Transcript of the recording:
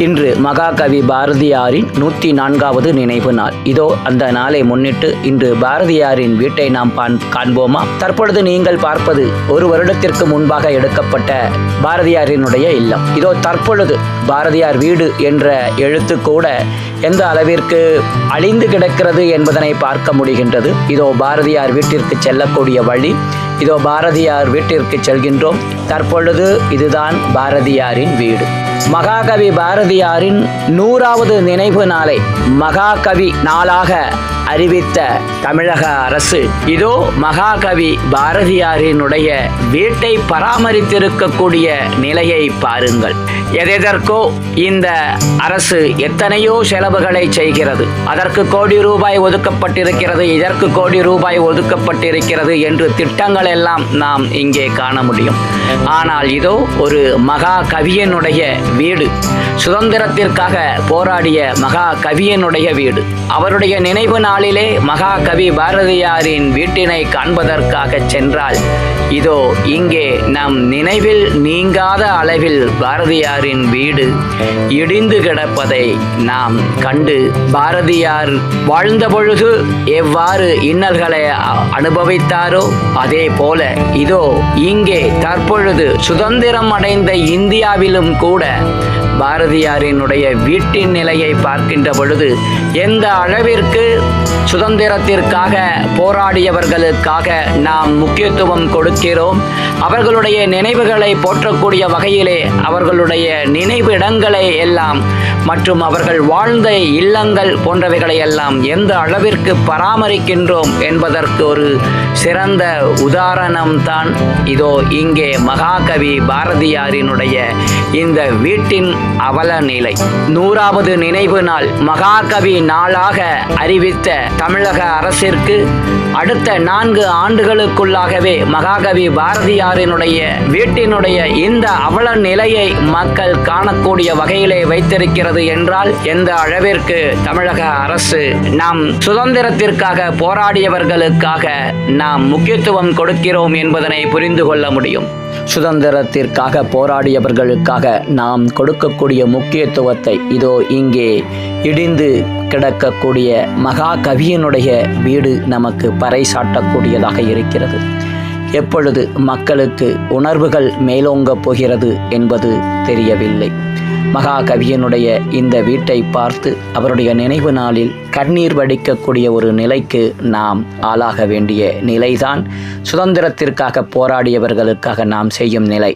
இன்று மகாகவி பாரதியாரின் நூற்றி நான்காவது நினைவு நாள். இதோ அந்த நாளை முன்னிட்டு இன்று பாரதியாரின் வீட்டை நாம் காண்போமா? தற்பொழுது நீங்கள் பார்ப்பது ஒரு வருடத்திற்கு முன்பாக எடுக்கப்பட்ட பாரதியாரினுடைய இல்லம். இதோ தற்பொழுது பாரதியார் வீடு என்ற எழுத்து கூட எந்த அளவிற்கு அழிந்து கிடக்கிறது என்பதனை பார்க்க முடிகின்றது. இதோ பாரதியார் வீட்டிற்கு செல்லக்கூடிய வழி. இதோ பாரதியார் வீட்டிற்கு செல்கின்றோம். தற்பொழுது இதுதான் பாரதியாரின் வீடு. மகாகவி பாரதியாரின் நூறாவது நினைவு நாளை மகாகவி நாளாக அறிவித்த தமிழக அரசு. இதோ மகாகவி பாரதியாரினுடைய வீட்டை பராமரித்திருக்கக்கூடிய நிலையை பாருங்கள். எதெதற்கோ இந்த அரசு எத்தனையோ செலவுகளை செய்கிறது. அதற்கு கோடி ரூபாய் ஒதுக்கப்பட்டிருக்கிறது இதற்கு கோடி ரூபாய் ஒதுக்கப்பட்டிருக்கிறது என்று திட்டங்கள் எல்லாம் நாம் இங்கே காண முடியும். ஆனால் இதோ ஒரு மகா கவியனுடைய வீடு. சுதந்திரத்திற்காக போராடிய மகா கவியனுடைய வீடு. அவருடைய நினைவு நாளிலே மகா கவி பாரதியாரின் வீட்டினை காண்பதற்காக சென்றால் இதோ இங்கே நம் நினைவில் நீங்காத அளவில் பாரதியாரின் வீடு. இடிந்து கிடப்பதை நாம் கண்டு பாரதியார் வாழ்ந்த பொழுது எவ்வாறு இன்னல்களை அனுபவித்தாரோ அதே போல இதோ இங்கே தற்பொழுது சுதந்திரம் அடைந்த இந்தியாவிலும் கூட பாரதியாரினுடைய வீட்டின் நிலையை பார்க்கின்ற பொழுது எந்த அளவிற்கு சுதந்திரத்திற்காக போராடியவர்களுக்காக நாம் முக்கியத்துவம் கொடுக்கிறோம் அவர்களுடைய நினைவுகளை போற்றக்கூடிய வகையிலே அவர்களுடைய நினைவிடங்களை எல்லாம் மற்றும் அவர்கள் வாழ்ந்த இல்லங்கள் போன்றவைகளை எல்லாம் எந்த அளவிற்கு பராமரிக்கின்றோம் என்பதற்கு ஒரு சிறந்த உதாரணம்தான் இதோ இங்கே மகாகவி பாரதியாரினுடைய இந்த வீட்டின் அவல நிலை நூறாவது நினைவு நாள் மகாகவி நாளாக அறிவித்த தமிழக அரசிற்கு அடுத்த நான்கு ஆண்டுகளுக்குள்ளாகவே மகாகவி பாரதியாரினுடைய வீட்டினுடைய இந்த அவல நிலையை மக்கள் காணக்கூடிய வகையிலே வைத்திருக்கிறது என்றால் எந்த அளவிற்கு தமிழக அரசு நாம் சுதந்திரத்திற்காக போராடியவர்களுக்காக நாம் முக்கியத்துவம் கொடுக்கிறோம் என்பதனை புரிந்து கொள்ள முடியும். சுதந்திரத்திற்காக போராடியவர்களுக்காக நாம் கொடுக்கக்கூடிய முக்கியத்துவத்தை இதோ இங்கே இடிந்து கிடக்கக்கூடிய மகா கவியனுடைய வீடு நமக்கு பறைசாட்டக்கூடியதாக இருக்கிறது. எப்பொழுது மக்களுக்கு உணர்வுகள் மேலோங்கப் போகிறது என்பது தெரியவில்லை. மகாகவியனுடைய இந்த வீட்டை பார்த்து அவருடைய நினைவு நாளில் கண்ணீர் வடிக்கக்கூடிய ஒரு நிலைக்கு நாம் ஆளாக வேண்டிய நிலைதான் சுதந்திரத்திற்காக போராடியவர்களுக்காக நாம் செய்யும் நிலை.